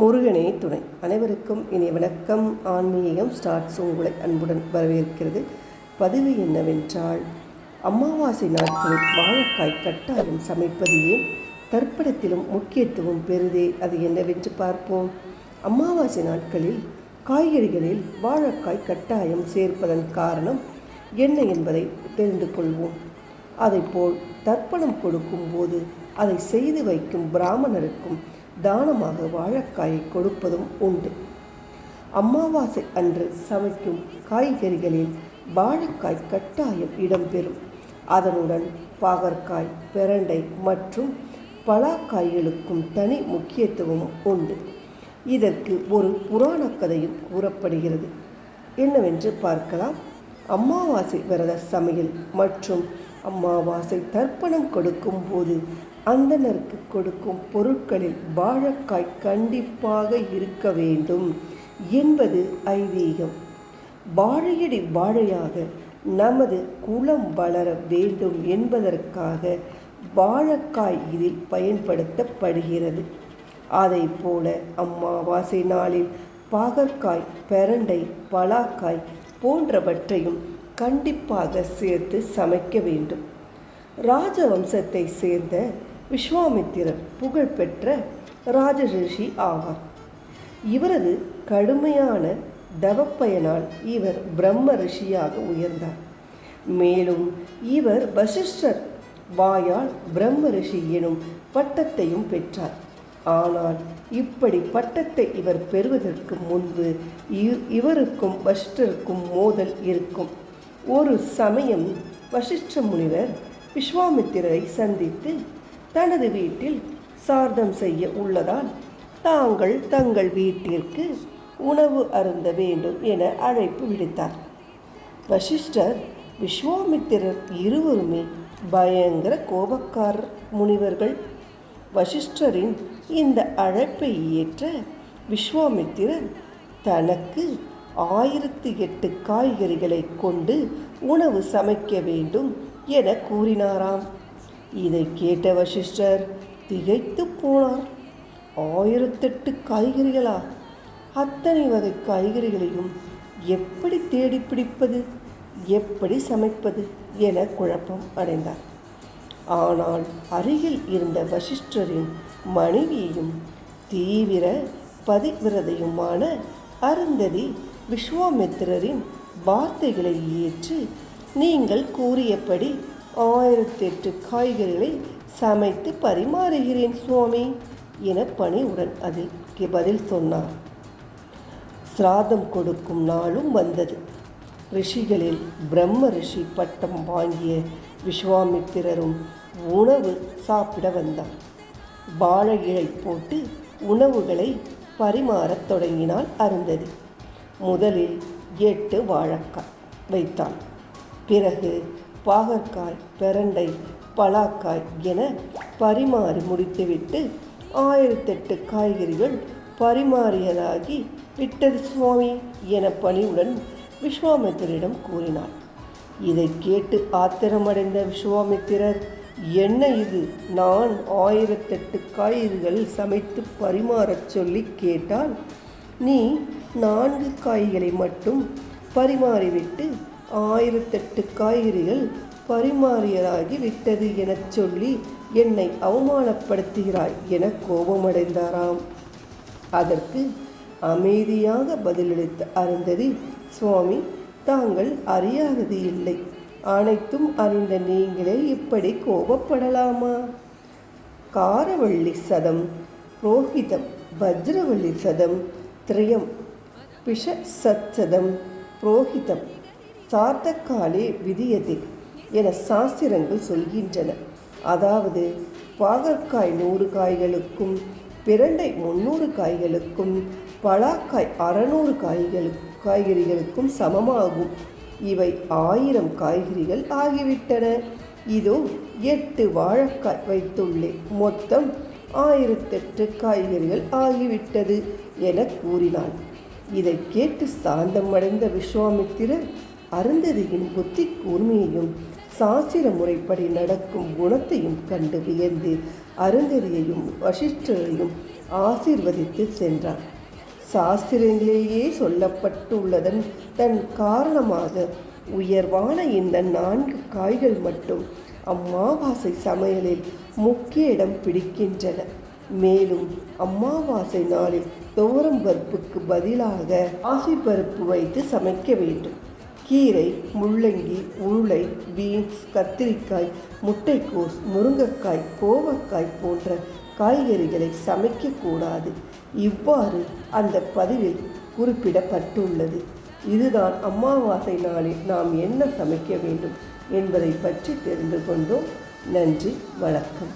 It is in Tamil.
முருகனே துணை. அனைவருக்கும் இனி வணக்கம். ஆன்மீகம் ஸ்டார்ட்ஸ் உங்களை அன்புடன் வரவேற்கிறது. பதிவு என்னவென்றால் அமாவாசை நாட்களில் வாழைக்காய் கட்டாயம் சமைப்பது ஏன்? தர்ப்பணத்திலும் முக்கியத்துவம் பெறுதே. அது என்னவென்று பார்ப்போம். அமாவாசை நாட்களில் காய்கறிகளில் வாழைக்காய் கட்டாயம் சேர்ப்பதன் காரணம் என்ன என்பதை தெரிந்து கொள்வோம். அதைப்போல் தர்ப்பணம் கொடுக்கும்போது அதை செய்து வைக்கும் பிராமணருக்கும் தானமாக வாழைக்காயை கொடுப்பதும் உண்டு. அமாவாசை அன்று சமைக்கும் காய்கறிகளில் வாழைக்காய் கட்டாயம் இடம்பெறும். அதனுடன் பாகற்காய் பிரண்டை மற்றும் பலாக்காய்களுக்கும் தனி முக்கியத்துவம் உண்டு. இதற்கு ஒரு புராண கதையும் கூறப்படுகிறது. என்னவென்று பார்க்கலாம். அமாவாசை விரத சமையல் மற்றும் அமாவாசை தர்ப்பணம் கொடுக்கும் போது அந்தனருக்கு கொடுக்கும் பொருட்களில் வாழைக்காய் கண்டிப்பாக இருக்க வேண்டும் என்பது ஐதீகம். வாழையடி வாழையாக நமது குலம் வளர வேண்டும் என்பதற்காக வாழைக்காய் இதில் பயன்படுத்தப்படுகிறது. அதை போல அம்மாவாசை நாளில் பாகற்காய் பெரண்டை பலாக்காய் போன்றவற்றையும் கண்டிப்பாக சேர்த்து சமைக்க வேண்டும். ராஜவம்சத்தை சேர்ந்த விஸ்வாமித்திரர் புகழ்பெற்ற ராஜரிஷி ஆவார். இவரது கடுமையான தவப்பயனால் இவர் பிரம்ம ரிஷியாக உயர்ந்தார். மேலும் இவர் வசிஷ்டர் வாயால் பிரம்ம ரிஷி எனும் பட்டத்தையும் பெற்றார். ஆனால் இப்படி பட்டத்தை இவர் பெறுவதற்கு முன்பு இவருக்கும் வசிஷ்டருக்கும் மோதல் இருக்கும். ஒரு சமயம் வசிஷ்ட முனிவர் விஸ்வாமித்திரரை சந்தித்து தனது வீட்டில் சார்தம் செய்ய உள்ளதால் தாங்கள் தங்கள் வீட்டிற்கு உணவு அருந்த வேண்டும் என அழைப்பு விடுத்தார். வசிஷ்டர் விஸ்வாமித்திரர் இருவருமே பயங்கர கோபக்காரர் முனிவர்கள். வசிஷ்டரின் இந்த அழைப்பை ஏற்ற விஸ்வாமித்திரர் தனக்கு ஆயிரத்தி எட்டு காய்கறிகளை கொண்டு உணவு சமைக்க வேண்டும் என கூறினாராம். இதை கேட்ட வசிஷ்டர் திகைத்து போனார். ஆயிரத்தெட்டு காய்கறிகளா? அத்தனை வகை காய்கறிகளையும் எப்படி தேடி பிடிப்பது எப்படி சமைப்பது என குழப்பம் அடைந்தார். ஆனால் அருகில் இருந்த வசிஷ்டரின் மனைவியையும் தீவிர பதிவிரதையுமான அருந்ததி விஸ்வாமித்திரரின் வார்த்தைகளை ஏற்று நீங்கள் கூறியபடி ஆயிரத்தெட்டு காய்கறிகளை சமைத்து பரிமாறுகிறேன் சுவாமி என பணிவுடன் அதற்கு பதில் சொன்னார். சிராதம் கொடுக்கும் நாளும் வந்தது. ரிஷிகளில் பிரம்ம ரிஷி பட்டம் வாங்கிய விஸ்வாமித்திரரும் உணவு சாப்பிட வந்தார். வாழை இழை போட்டு உணவுகளை பரிமாறத் தொடங்கினால் அருந்ததி. முதலில் எட்டு வாழைக்காய் வைத்தாள். பிறகு பாகற்காய் பிரண்டை பலாக்காய் என பரிமாறி முடித்துவிட்டு ஆயிரத்தெட்டு காய்கறிகள் பரிமாறியதாகி விட்டது சுவாமி என பணிவுடன் விஸ்வாமித்திரிடம் கூறினார் இதை கேட்டு ஆத்திரமடைந்த விஸ்வாமித்திரர் என்ன இது? நான் ஆயிரத்தெட்டு காய்கறிகள் சமைத்து பரிமாறச் சொல்லி கேட்டால் நீ நான்கு காய்களை மட்டும் பரிமாறிவிட்டு ஆயிரத்தெட்டு காய்கறிகள் பரிமாறியதாகி விட்டது எனச் சொல்லி என்னை அவமானப்படுத்துகிறாய் என கோபமடைந்தாராம். அதற்கு அமைதியாக பதிலளித்த அருந்ததி சுவாமி தாங்கள் அறியாதது இல்லை. அனைத்தும் அறிந்த நீங்களே இப்படி கோபப்படலாமா? காரவள்ளி சதம் புரோகிதம் வஜ்ரவள்ளி சதம் திரயம் பிஷ சத்சதம் புரோகிதம் சார்த்தக்காலே விதியதே என சாஸ்திரங்கள் சொல்கின்றன. அதாவது பாகற்காய் நூறு காய்களுக்கும் பிரண்டை முந்நூறு காய்களுக்கும் பலாக்காய் அறநூறு காய்களு காய்கறிகளுக்கும் சமமாகும். இவை ஆயிரம் காய்கறிகள் ஆகிவிட்டன. இதோ எட்டு வாழைக்காய் வைத்துள்ளேன் மொத்தம் ஆயிரத்தெட்டு காய்கறிகள் ஆகிவிட்டது என கூறினான் இதை கேட்டு சாந்தமடைந்த விஸ்வாமித்திரர் அருந்ததியின் புத்தி கூர்மையையும் சாஸ்திர முறைப்படி நடக்கும் குணத்தையும் கண்டு வியந்து அருந்ததியையும் வசிஷ்டரையும் ஆசீர்வதித்து சென்றார். சாஸ்திரங்களிலேயே சொல்லப்பட்டுள்ளதன் தன் காரணமாக உயர்வான இந்த நான்கு காய்கள் மட்டும் அம்மாவாசை சமையலில் முக்கிய இடம் பிடிக்கின்றன. மேலும் அம்மாவாசை நாளில் துவரம் பருப்புக்கு பதிலாக ஆசி பருப்பு வைத்து சமைக்க வேண்டும். கீரை முள்ளங்கி உருளை பீன்ஸ் கத்திரிக்காய் முட்டைக்கோஸ் முருங்கைக்காய் கோவக்காய் போன்ற காய்கறிகளை சமைக்கக்கூடாது இவ்வாறு அந்த பதிவில் குறிப்பிடப்பட்டுள்ளது. இதுதான் அமாவாசை நாளில் நாம் என்ன சமைக்க வேண்டும் என்பதை பற்றி தெரிந்து கொண்டோம். நன்றி வணக்கம்.